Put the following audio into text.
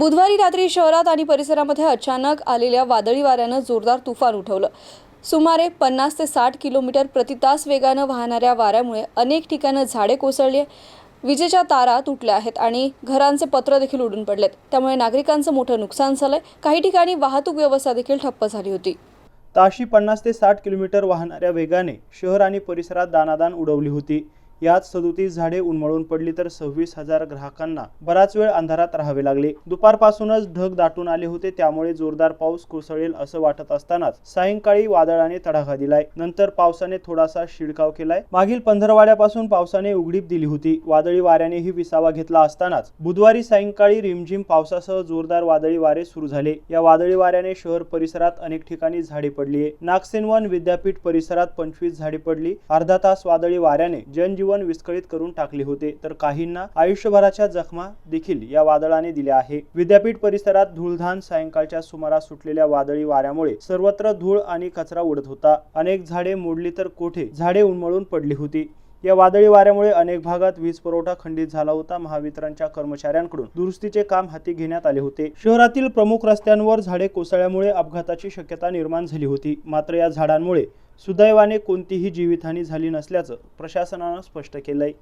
बुधवारी रात्री शहरात आणि परिसरामध्ये अचानक आलेल्या वादळी वाऱ्यानं जोरदार तुफान उठवलं. सुमारे पन्नास ते साठ किलोमीटर प्रति तास वेगानं वाहणाऱ्या वाऱ्यामुळे अनेक ठिकाणं झाडे कोसळली. विजेच्या तारा तुटल्या आहेत आणि घरांचे पत्र देखील उडून पडलेत. त्यामुळे नागरिकांचं मोठं नुकसान झालंय. काही ठिकाणी वाहतूक व्यवस्था देखील ठप्प झाली होती. ताशी पन्नास ते साठ किलोमीटर वाहणाऱ्या वेगाने शहर आणि परिसरात दानादान उडवली होती. यात सदोतीस झाडे उन्मळून पडली तर सव्वीस हजार ग्राहकांना बराच वेळ अंधारात राहावे लागले. दुपारपासूनच ढग दाटून आले होते त्यामुळे जोरदार पाऊस कोसळेल असं वाटत असतानाच सायंकाळी वादळाने तडाखा दिलाय. नंतर पावसाने थोडासा शिडकाव केलाय. मागील पंधरवाड्यापासून पावसाने उघडीप दिली होती. वादळी वाऱ्यानेही विसावा घेतला असतानाच बुधवारी सायंकाळी रिमझिम पावसासह जोरदार वादळी वारे सुरू झाले. या वादळी वाऱ्याने शहर परिसरात अनेक ठिकाणी झाडे पडली नागसेनवन विद्यापीठ परिसरात पंचवीस झाडे पडली. अर्धा तास वादळी वाऱ्याने जनजीवन विस्कळीत करून टाकले होते तर काहींना आयुष्यभराच्या जखमा देखील या वादळाने दिल्या आहे. विद्यापीठ परिसरात धूळधान सायंकाळच्या सुमारास सुटलेल्या वादळी वाऱ्यामुळे सर्वत्र धूळ आणि कचरा उडत होता. अनेक झाडे मोडली तर कोठे? झाडे उन्मळून पडली होती. या वादळी वाऱ्यामुळे अनेक भागात वीज पुरवठा खंडित झाला होता. महावितरणच्या कर्मचाऱ्यांकडून दुरुस्तीचे काम हाती घेण्यात आले होते. शहरातील प्रमुख रस्त्यांवर झाडे कोसळल्यामुळे अपघाताची शक्यता निर्माण झाली होती. मात्र या झाडांमुळे सुदैवाने कोणतीही जीवितहानी झाली नसल्याचं प्रशासनानं स्पष्ट केलंय.